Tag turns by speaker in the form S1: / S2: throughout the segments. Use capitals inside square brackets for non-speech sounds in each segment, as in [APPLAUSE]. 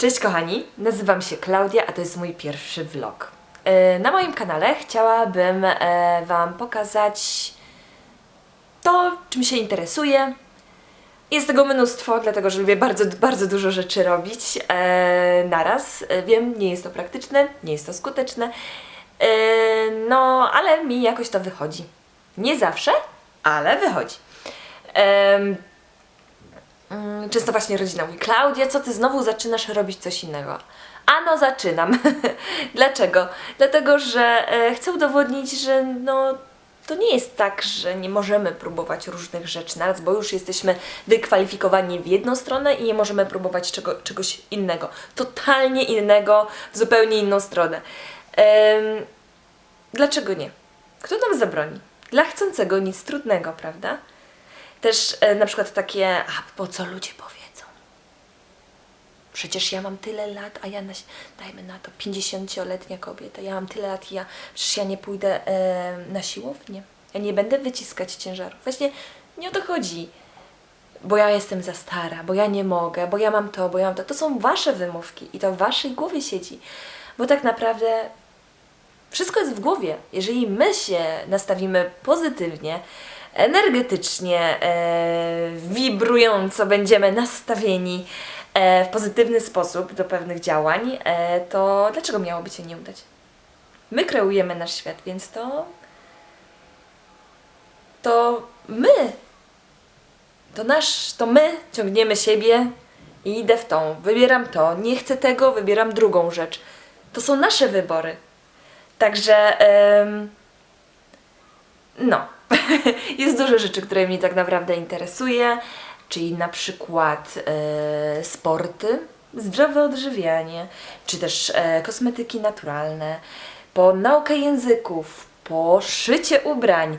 S1: Cześć kochani, nazywam się Klaudia, a to jest mój pierwszy vlog. E, Na moim kanale chciałabym e, Wam pokazać to, czym się interesuję. Jest tego mnóstwo, dlatego że lubię bardzo, bardzo dużo rzeczy robić e, naraz. Wiem, nie jest to praktyczne, nie jest to skuteczne, no ale mi jakoś to wychodzi. Nie zawsze, ale wychodzi. Mm, Często właśnie rodzina mówi, Klaudia, co ty znowu zaczynasz robić coś innego? A no zaczynam. [LAUGHS] Dlaczego? Dlatego, że e, chcę udowodnić, że no to nie jest tak, że nie możemy próbować różnych rzeczy naraz, bo już jesteśmy wykwalifikowani w jedną stronę i nie możemy próbować czego, czegoś innego. Totalnie innego, w zupełnie inną stronę. Em, dlaczego nie? Kto nam zabroni? Dla chcącego nic trudnego, prawda? Też e, na przykład takie, a po co ludzie powiedzą? Przecież ja mam tyle lat, a ja, na, dajmy na to, 50-letnia kobieta, ja mam tyle lat ja, przecież ja nie pójdę e, na siłownię. Ja nie będę wyciskać ciężarów. Właśnie nie o to chodzi. Bo ja jestem za stara, bo ja nie mogę, bo ja mam to, bo ja mam to. To są wasze wymówki i to w waszej głowie siedzi. Bo tak naprawdę wszystko jest w głowie. Jeżeli my się nastawimy pozytywnie, energetycznie, e, wibrująco będziemy nastawieni e, w pozytywny sposób do pewnych działań, e, to dlaczego miałoby się nie udać? My kreujemy nasz świat, więc to. To my. To nasz, to my ciągniemy siebie i idę w tą. Wybieram to, nie chcę tego, wybieram drugą rzecz. To są nasze wybory. Także. em, no, [LAUGHS] jest dużo rzeczy, które mnie tak naprawdę interesuje, czyli na przykład e, sporty, zdrowe odżywianie, czy też e, kosmetyki naturalne, po naukę języków, po szycie ubrań,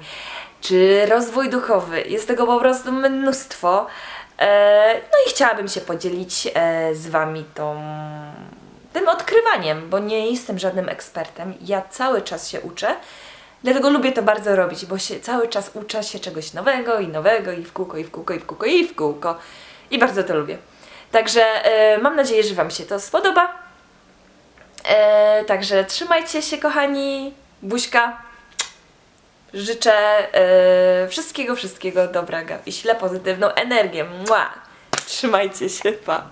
S1: czy rozwój duchowy. Jest tego po prostu mnóstwo. E, no i chciałabym się podzielić e, z Wami tą tym odkrywaniem, bo nie jestem żadnym ekspertem. Ja cały czas się uczę. Dlatego lubię to bardzo robić, bo się cały czas uczę się czegoś nowego i nowego i w kółko, i w kółko, i w kółko, i w kółko. I bardzo to lubię. Także e, mam nadzieję, że Wam się to spodoba. E, także trzymajcie się, kochani. Buźka. Życzę e, wszystkiego, wszystkiego dobrego i śle pozytywną energię. Mua. Trzymajcie się, pa.